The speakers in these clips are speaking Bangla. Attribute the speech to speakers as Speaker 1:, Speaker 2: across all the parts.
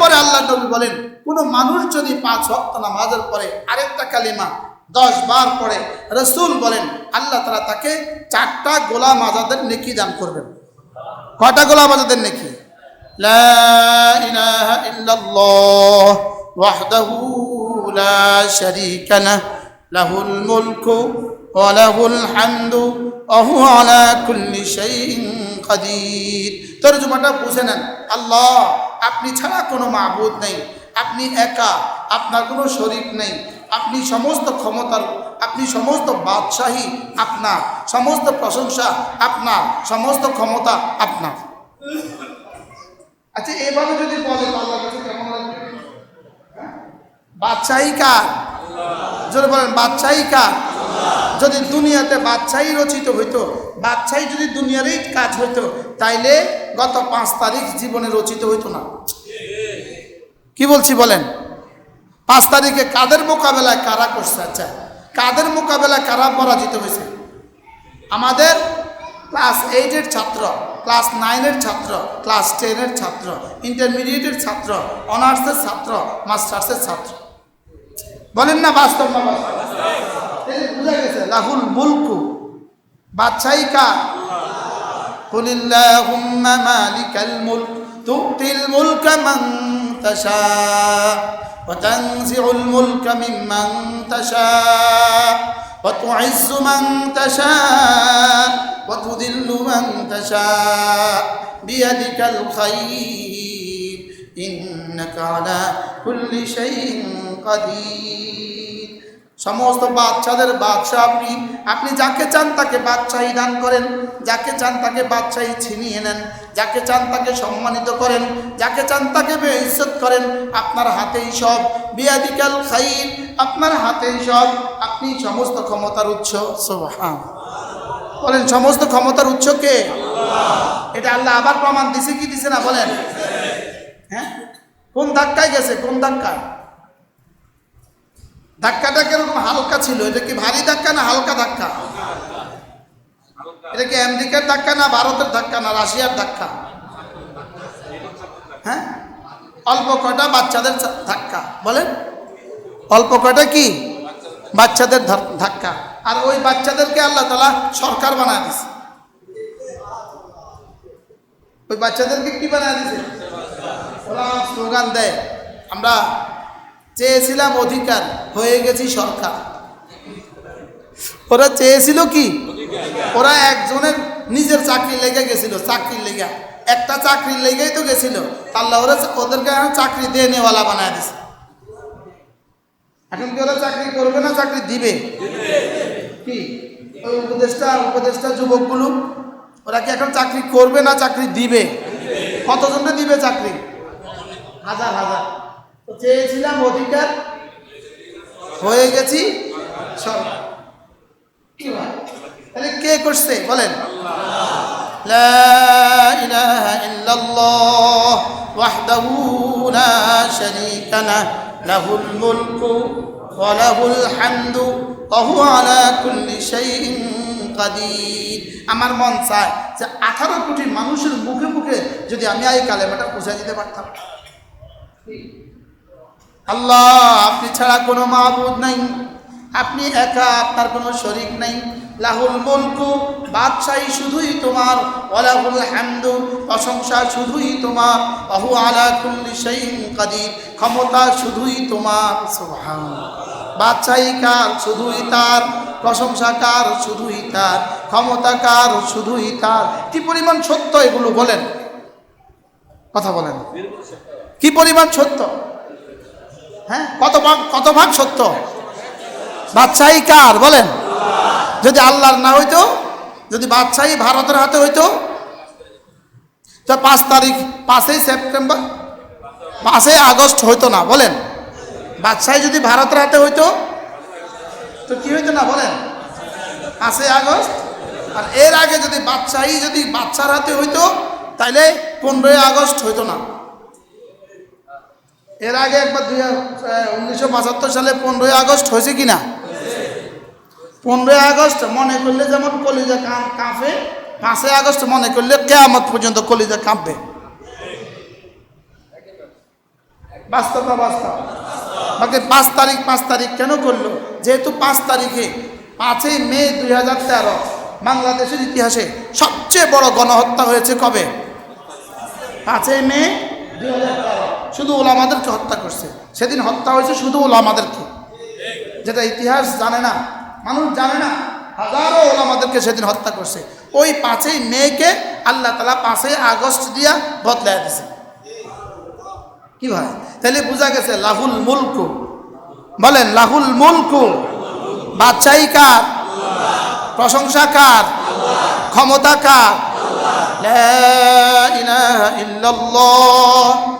Speaker 1: এরপরে আল্লাহ নবী বলেন, কোনো মানুষ যদি পাঁচ ওয়াক্ত নামাজের পরে আরেকটা কালিমা দশ বার পড়ে, রসুল বলেন, আল্লাহ তারা তাকে চারটা গোলাম আজাদের নেকি দান করবেন। কটা গোলাম আজাদের নেকি? লাহুল মুলকু হামদু ওয়া হুয়া আলা কুল্লি শাইইন কাদির। তরজমাটা বুঝে নেন। আল্লাহ আপনি ছাড়া কোনো মাবুদ নেই। আপনি একা, আপনার কোনো শরীক নেই। আপনি সমস্ত ক্ষমতার, আপনি সমস্ত বাদশাহী আপনার, সমস্ত প্রশংসা আপনার, সমস্ত ক্ষমতা আপনার। আচ্ছা এভাবে যদি বলে হ্যাঁ? বাদশাহী কার? জোরে বলেন, বাদশাহী কার? যদি দুনিয়াতে বাদশাহী রচিত হইতো, বাদশাহী যদি দুনিয়ারই কাজ হইতো, তাইলে গত পাঁচ তারিখ জীবনে রচিত হইতো না। কি বলছি বলেন? পাঁচ তারিখে কাদের মোকাবেলায় কারা করছে? আচ্ছা কাদের মোকাবেলায় কারা পরাজিত হয়েছে? আমাদের ক্লাস এইটের ছাত্র, ক্লাস নাইনের ছাত্র, ক্লাস টেনের ছাত্র, ইন্টারমিডিয়েটের ছাত্র, অনার্সের ছাত্র, মাস্টার্সের ছাত্র। বলেন না বাস্তব না বাস্তব? এই যে বুঝা গেছে লাহুল মুলকু বাদশাহী কার قل اللهم مالك الملك تؤتي الملك من تشاء وتنزع الملك ممن تشاء وتعز من تشاء وتذل من تشاء بيدك الخير إنك على كل شيء قدير সমস্ত বাচ্চাদের বাদশাহ আপনি আপনি যাকে চান তাকে বাদশাহী দান করেন, যাকে চান তাকে বাদশাহী ছিনিয়ে নেন, যাকে চান তাকে সম্মানিত করেন, যাকে চান তাকে বেইজ্জত করেন, আপনার হাতেই সব। বিয়াদিকাল খাইর, আপনার হাতেই সব। আপনি সমস্ত ক্ষমতার উৎস সোহান বলেন, সমস্ত ক্ষমতার উৎস কে? এটা আল্লাহ আবার প্রমাণ দিছে কি দিছে না বলেন? হ্যাঁ? কোন ধাক্কায় গেছে? কোন ধাক্কায়? ধাক্কাটা কীরকম হালকা ছিল, এটা কি ভারী ধাক্কা না হালকা ধাক্কা? এটা কি আমেরিকার ধাক্কা না ভারতের ধাক্কা না রাশিয়ার ধাক্কা? হ্যাঁ? অল্প কয়টা বাচ্চাদের ধাক্কা, বলেন। অল্প কয়টা কি? বাচ্চাদের ধাক্কা। আর ওই বাচ্চাদেরকে আল্লাহ তালা সরকার বানায় দিছে। ওই বাচ্চাদেরকে কি বানায় দিছে? ওরা স্লোগান দেয়। আমরা চেয়েছিলাম অধিকার, হয়ে গেছি সরকার। ওরা চেয়েছিল কি? ওরা একজনের নিজের চাকরি লেগে গেছিল চাকরির লেগে। একটা চাকরির লেগেই তো গেছিল। আল্লাহ ওরা ওদেরকে চাকরি দিয়ে নেওয়ালা বানায় দিছে। এখন কি ওরা চাকরি করবে না চাকরি দিবে? কি? ওই উপদেষ্টা উপদেষ্টা যুবকগুলো, ওরা কি এখন চাকরি করবে না চাকরি দিবে? কতজনকে দিবে চাকরি? হাজার হাজার। চেয়েছিলাম অধিকার। হয়ে গেছি। তাহলে কে করছে? বলেন। وحده لا شريك له له الملك وله الحمد وهو على كل شيء قدير আমার মন চায় যে আঠারো কোটি মানুষের মুখে মুখে যদি আমি এই কালেমাটা পৌঁছে দিতে পারতাম। আল্লাহ, আপনি ছাড়া কোনো মাহবুদ নাই। আপনি একা, আপনার কোনো শরিক নাই। লাহুল মুলকু, বাদশাহী শুধুই তোমার, ওয়ালাহুল হামদু, প্রশংসা শুধুই তোমার অহু আলা কুল্লি ক্ষমতা শুধুই তোমার। বাদশাহী কার? শুধুই তার। প্রশংসা কার? শুধুই তার। ক্ষমতা কার? শুধুই তার। কি পরিমাণ সত্য এগুলো বলেন? কথা বলেন। কি পরিমাণ সত্য? হ্যাঁ? কত ভাগ কত ভাগ সত্য? বাদশাহী কার? বলেন। যদি আল্লাহর না হইতো, যদি বাদশাহী ভারতের হাতে হইতো, তো পাঁচ তারিখ, পাঁচই সেপ্টেম্বর, পাঁচই আগস্ট হইতো না, বলেন। বাদশাহী যদি ভারতের হাতে হইতো, তো কি হইতো না, বলেন? পাঁচই আগস্ট। আর এর আগে যদি বাদশাহী যদি বাচ্চার হাতে হইতো, তাইলে পনেরোই আগস্ট হইতো না। এর আগে একবার দুই উনিশশো পঁচাত্তর সালে পনেরোই আগস্ট হয়েছে কি না পনেরোই আগস্ট মনে করলে যেমন কলিজা কাঁপে, পাঁচই আগস্ট মনে করলে কেয়ামত পর্যন্ত কলিজা কাঁপবে। বাস্তব না বাস্তব। আমাকে পাঁচ তারিখ পাঁচ তারিখ কেন করল? যেহেতু পাঁচ তারিখে পাঁচই মে দুই হাজার তেরো বাংলাদেশের ইতিহাসে সবচেয়ে বড় গণহত্যা হয়েছে কবে? পাঁচই মে দুই হাজার তেরো। শুধু ওলামাদেরকে হত্যা করছে। সেদিন হত্যা হয়েছে শুধু ওলামাদেরকে। যেটা ইতিহাস জানে না, মানুষ জানে না, হাজারো ওলামাদেরকে সেদিন হত্যা করছে। ওই পাঁচই মেয়েকে আল্লাহ তালা পাঁচই আগস্ট দিয়া বদলে দিছে। কি ভাই? তাহলে বোঝা গেছে লাহুল মুলকু। বলেন, লাহুল মুলকু। বাচ্চাই কার? প্রশংসা কার? ক্ষমতা কার? ইল্লাল্লাহ।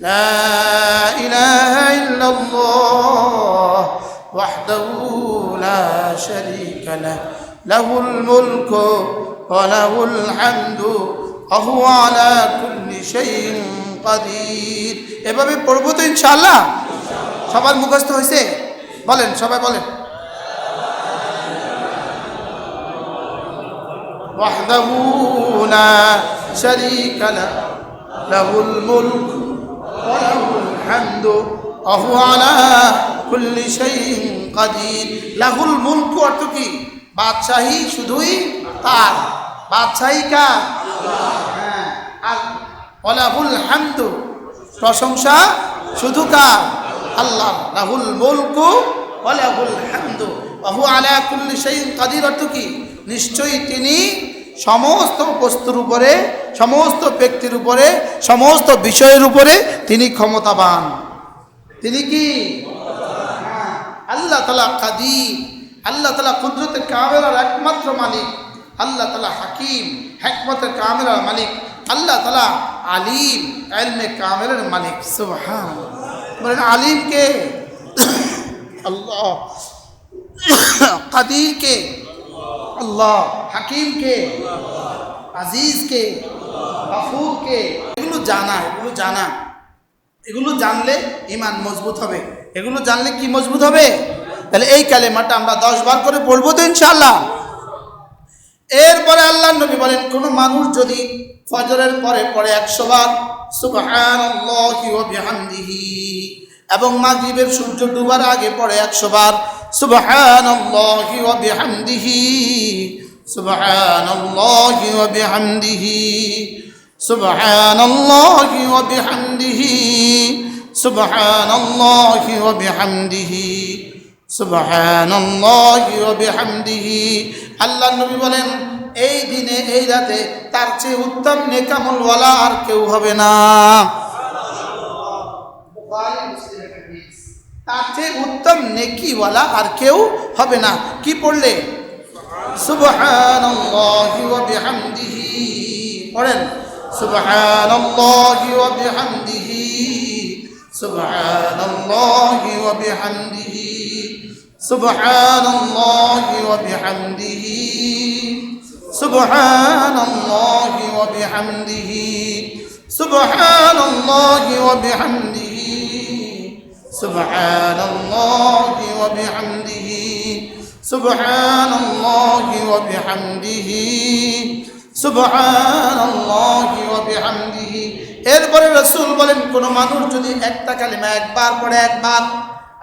Speaker 1: لا إله إلا الله وحده لا شريك له له الملك وله الحمد وهو على كل شيء قدير এভাবে পড়ব তো ইনশাআল্লাহ সবার মুখস্থ হয়েছে বলেন সবাই বলেন وحده لا شريك له له الملك লাহুল কি? বাদশাহী শুধুই বাদশাহী কার? হ্যাঁ। প্রশংসা শুধু কার? আল্লাহ। লাহুল মুলকু অহু আলা কুল্লি সেই কাদির অর্থ কি? নিশ্চয়ই তিনি সমস্ত বস্তুর উপরে সমস্ত ব্যক্তির উপরে সমস্ত বিষয়ের উপরে তিনি ক্ষমতাবান। তিনি কি? হ্যাঁ, আল্লাহ তালা কাদির। আল্লাহ তালা কুদরতের কামেরার একমাত্র মালিক। আল্লাহ তালা হাকিম হেকমতের কামেরার মালিক। আল্লাহ তালা আলিম এলমে কামেরের মালিক। সুবহান বলেন আলিম কে? আল্লাহ। কাদির কে? আল্লাহ হাকিম কে আজিজ কে গাফুর কে এগুলো জানা এগুলো জানা। এগুলো জানলে ইমান মজবুত হবে। এগুলো জানলে কি মজবুত হবে? তাহলে এই কালেমাটা আমরা দশ বার করে পড়ব তো ইনশাল্লাহ এরপরে আল্লাহ নবী বলেন, কোন মানুষ যদি ফজরের পরে পড়ে একশো বার বিহামদিহি, এবং মাগরিবের সূর্য ডুবার আগে পরে একশো বার সুবহানাল্লাহি ওয়া বিহামদিহি সুবহানাল্লাহি ওয়া বিহামদিহি সুবহানাল্লাহি ওয়া বিহামদিহি সুবহানাল্লাহি ওয়া বিহামদিহি সুবহানাল্লাহি ওয়া বিহামদিহি। আল্লাহ নবী বলেন এই দিনে এই রাতে তার চেয়ে উত্তম নেকামলওয়ালা আর কেউ হবে না। তার চেয়ে উত্তম নেকিওয়ালা আর কেউ হবে না। কি পড়লে? বিহামদিহি। পড়েন। সুবহানাল্লাহি ওয়া বিহামদিহি। সুবহানাল্লাহি ওয়া سبحان الله وبحمده سبحان الله وبحمده سبحان الله وبحمده এরপরে রসুল বলেন কোন মানুষ যদি একটা কালিমা একবার পড়ে একবার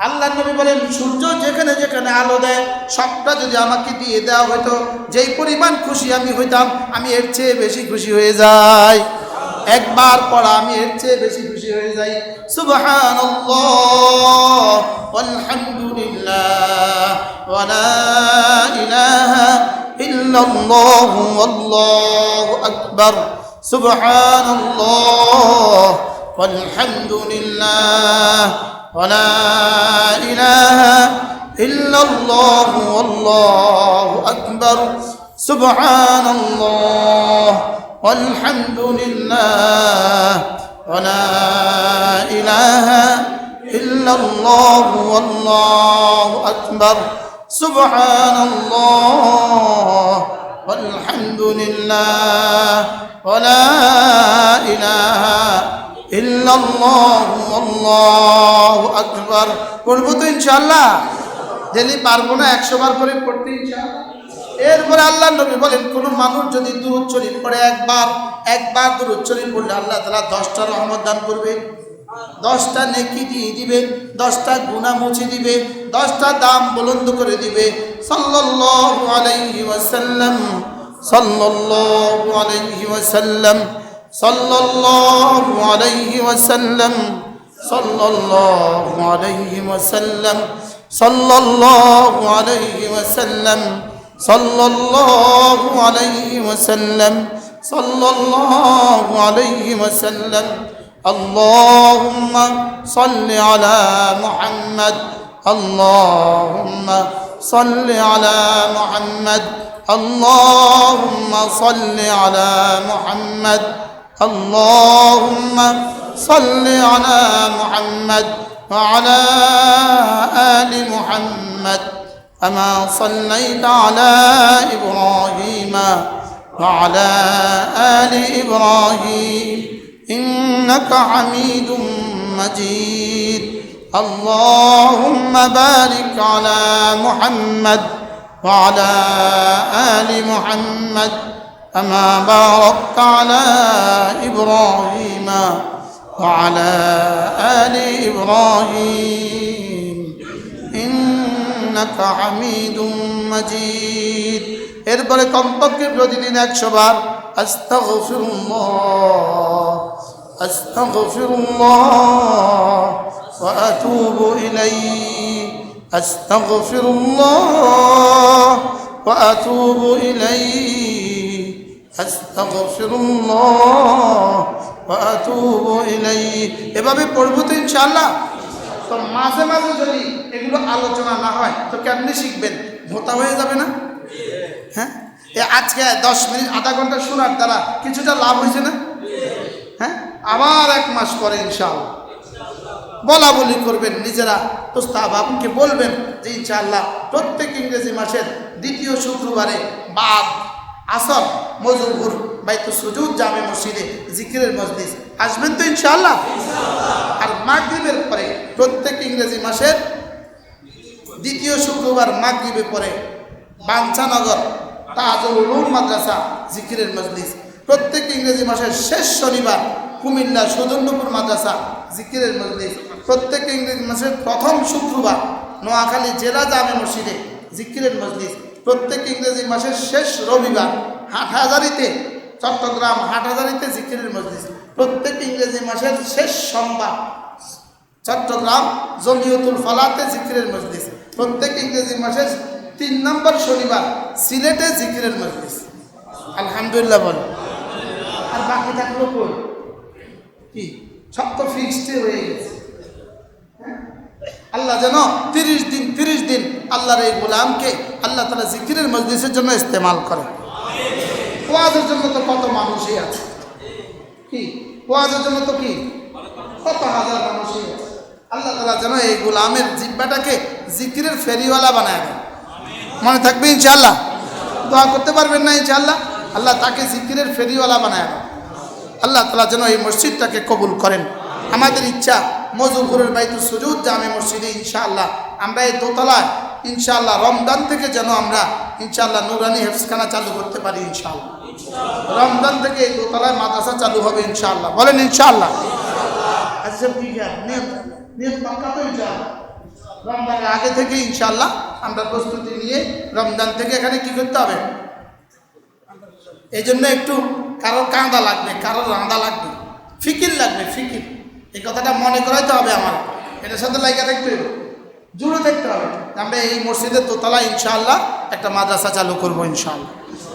Speaker 1: আল্লাহ নবী বলেন সূর্য যেখানে যেখানে আলো দেয় সবটা যদি আমাকে দিয়ে দেওয়া হতো যেই পরিমাণ খুশি আমি হইতাম আমি এর চেয়ে বেশি খুশি হয়ে যাই একবার পড়া আমি এর চেয়ে বেশি খুশি হয়ে যাই। সুবহানাল্লাহ আলহামদুলিল্লাহ ওয়ালা ইলাহা ইল্লাল্লাহ আল্লাহু আকবার। সুবহানাল্লাহ walhamdulillah ওয়ালা ইলাহা ইল্লাল্লাহ আল্লাহু আকবার। সুবহানাল্লাহ والحمد لله ولا إله إلا إلا الله والله أكبر سبحان الله والحمد لله ولا إله إلا الله والله أكبر পড়বো তো ইনশাল্লাহ ডেলি পারবো না একশো বার করে পড়তে ইনশাল্লাহ এরপরে আল্লাহ নবী বলেন, কোনো মানুষ যদি দুরুদ শরীফ পড়ে একবার একবার দুরুদ শরীফ পড়লে আল্লাহ তালা দশটা রহমত দান করবে। দশটা নেকি দিয়ে দিবে, দশটা গুণা মুছে দিবে, দশটা দাম বুলন্দ করে দিবে। সাল্লাল্লাহু আলাইহি ওয়াসাল্লাম, সাল্লাল্লাহু আলাইহি ওয়াসাল্লাম, সাল্লাল্লাহু আলাইহি ওয়াসাল্লাম, সাল্লাল্লাহু আলাইহি ওয়াসাল্লাম, সাল্লাল্লাহু আলাইহি ওয়াসাল্লাম। صلى الله عليه وسلم. صلى الله عليه وسلم. اللهم صل على محمد. اللهم صل على محمد. اللهم صل على محمد. اللهم صل على محمد. وعلى آل محمد. كما صليت على إبراهيم وعلى آل إبراهيم إنك حميد مجيد. اللهم بارك على محمد وعلى آل محمد كما باركت على إبراهيم وعلى آل إبراهيم. ইন্নাকা হামিদুম মাজিদ। এরপরে কমপক্ষে প্রতিদিন একশো বার আস্তাগফিরুল্লাহ আস্তাগফিরুল্লাহ ওয়া আতুবু ইলাইহি, আস্তাগফিরুল্লাহ ওয়া আতুবু এভাবে পড়ব তো ইনশাআল্লাহ। তো মাঝে মাঝে যদি এগুলো আলোচনা না হয়, তো কেমনি শিখবেন? ভোতা হয়ে যাবে না? হ্যাঁ? এ আজকে দশ মিনিট, আধা ঘণ্টা শোনার দ্বারা কিছুটা লাভ হয়েছে না? হ্যাঁ? আবার এক মাস পরে ইনশাআল্লাহ। বলা বলি করবেন নিজেরা। প্রস্তাব আপনকে বলবেন যে, ইনশাআল্লাহ প্রত্যেক ইংরেজি মাসের দ্বিতীয় শুক্রবারে বাদ আসর মজুরপুর বাইতু সুজুদ জামে মসজিদে জিকিরের মসজিদ আসবেন তো ইনশাআল্লাহ? আর মাগরিবের পরে প্রত্যেক ইংরেজি মাসের দ্বিতীয় শুক্রবার মাগরিবে পরে বাঞ্ছানগর তাজুল মাদ্রাসা জিকিরের মজলিস। প্রত্যেক ইংরেজি মাসের শেষ শনিবার কুমিল্লা সৌজন্যপুর মাদ্রাসা জিকিরের মজলিস। প্রত্যেক ইংরেজি মাসের প্রথম শুক্রবার নোয়াখালী জেলা জামে মসজিদে জিকিরের মজলিস। প্রত্যেক ইংরেজি মাসের শেষ রবিবার হাটহাজারিতে, চট্টগ্রাম হাটহাজারিতে জিকিরের মজলিস। প্রত্যেক ইংরেজি মাসের শেষ সোমবার চট্টগ্রাম জমিয়তুল ফালাতে জিকিরের মজলিস। প্রত্যেক ইংরেজি মাসের তিন নম্বর শনিবার সিলেটে জিকিরের মজলিস। আলহামদুলিল্লাহ বল। আর বাকি থাকল কই? কি? সব তো ফিক্সড হয়ে গেছে। হ্যাঁ? আল্লাহ যেন তিরিশ দিন তিরিশ দিন আল্লাহর এই গোলামকে আল্লাহ তালা জিকিরের মজলিসের জন্য ইস্তেমাল করে। ওয়াজের জন্য তো কত মানুষই আছে। কি? ওয়াজের জন্য তো কি? কত হাজার মানুষই আছে। আল্লাহ তালা যেন এই গোলামের জিব্বাটাকে জিকিরের ফেরিওয়ালা বানায় দেয় মনে থাকবে ইনশাআল্লাহ? দোয়া করতে পারবেন না ইনশাআল্লাহ? আল্লাহ তাকে জিকিরের ফেরিওয়ালা বানায় আল্লাহ তালা যেন এই মসজিদটাকে কবুল করেন। আমাদের ইচ্ছা মজুপুরের বাইতু সুজুদ, জামে মসজিদে ইনশাআল্লাহ আমরা এই দোতলায় ইনশাআল্লাহ রমদান থেকে যেন আমরা ইনশাআল্লাহ নুরানি হেফসখানা চালু করতে পারি ইনশাআল্লাহ। রমজান থেকে এই দোতলায় মাদ্রাসা চালু হবে ইনশাআল্লাহ। বলেন ইনশাআল্লাহ। আচ্ছা কি নিয়ম নিয়ম পাক্কা তো ইনশাআল্লাহ রমজানের আগে থেকে ইনশাআল্লাহ আমরা প্রস্তুতি নিয়ে রমজান থেকে এখানে কি করতে হবে? এই জন্য একটু কারোর কাঁদা লাগবে, কারোর রাঁদা লাগবে। ফিকির লাগবে, ফিকির। এই কথাটা মনে করাইতে হবে আমার। এটার সাথে লাইকা দেখতে জুড়ে দেখতে হবে। আমরা এই মসজিদের দোতলা ইনশাআল্লাহ একটা মাদ্রাসা চালু করব ইনশাআল্লাহ।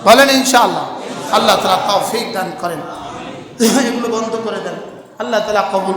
Speaker 1: বলেন ইনশাআল্লাহ। আল্লাহ তালা তৌফিক দান করেন। এগুলো বন্ধ করে দেন। আল্লাহ তালা কবুল